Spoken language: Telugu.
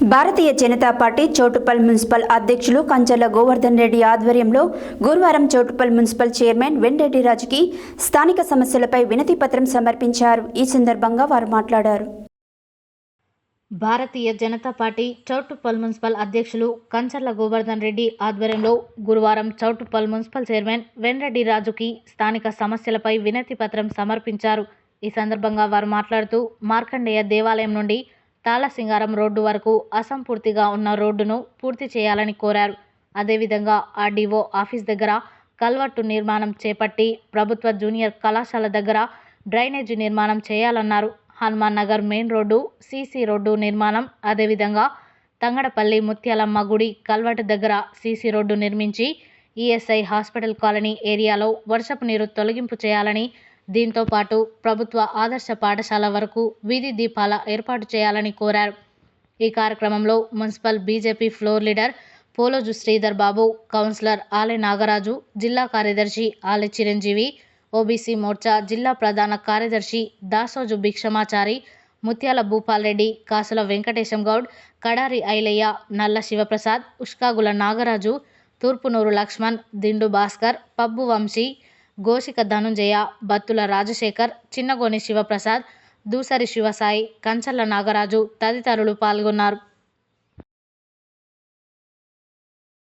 భారతీయ జనతా పార్టీ చోటుపల్ మున్సిపల్ అధ్యక్షులు కంచర్ల గోవర్ధన్ రెడ్డి ఆధ్వర్యంలో గురువారం చోటుపల్ మున్సిపల్ చైర్మన్ వెంరెడ్డి రాజుకి స్థానిక సమస్యలపై వినతి పత్రం సమర్పించారు. ఈ సందర్భంగా వారు మాట్లాడారు. భారతీయ జనతా పార్టీ చౌటుప్పల్ మున్సిపల్ అధ్యక్షులు కంచర్ల గోవర్ధన్ రెడ్డి ఆధ్వర్యంలో గురువారం చౌటుప్పల్ మున్సిపల్ చైర్మన్ వెన్రెడ్డి రాజుకి స్థానిక సమస్యలపై వినతి పత్రం సమర్పించారు. ఈ సందర్భంగా వారు మాట్లాడుతూ మార్కండేయ దేవాలయం నుండి తాళసింగారం రోడ్డు వరకు అసంపూర్తిగా ఉన్న రోడ్డును పూర్తి చేయాలని కోరారు. అదేవిధంగా ఆర్డీఓ ఆఫీస్ దగ్గర కల్వర్టు నిర్మాణం చేపట్టి ప్రభుత్వ జూనియర్ కళాశాల దగ్గర డ్రైనేజీ నిర్మాణం చేయాలన్నారు. Hanuman Nagar main road CC road నిర్మాణం అదేవిధంగా తంగడపల్లి ముత్యాలమ్మ గుడి కల్వర్టు దగ్గర సీసీ రోడ్డు నిర్మించి ఈఎస్ఐ హాస్పిటల్ కాలనీ ఏరియాలో వర్షపు నీరు తొలగింపు చేయాలని దీంతో పాటు ప్రభుత్వ ఆదర్శ పాఠశాల వరకు వీధి దీపాల ఏర్పాటు చేయాలని కోరారు. ఈ కార్యక్రమంలో municipal BJP floor leader Poloju Sridhar Babu councillor Ale Nagaraju జిల్లా కార్యదర్శి ఆలె చిరంజీవి ఓబీసీ మోర్చా జిల్లా ప్రధాన కార్యదర్శి దాసోజు భిక్షమాచారి ముత్యాల భూపాల్ రెడ్డి కాసుల వెంకటేశం గౌడ్ కడారి ఐలయ్య నల్ల శివప్రసాద్ ఉష్కాగుల నాగరాజు తూర్పునూరు లక్ష్మణ్ దిండు భాస్కర్ పబ్బు వంశీ గోసిక ధనుంజయ బత్తుల రాజశేఖర్ చిన్నగోని శివప్రసాద్ దూసరి శివసాయి కంచర్ల నాగరాజు తదితరులు పాల్గొన్నారు.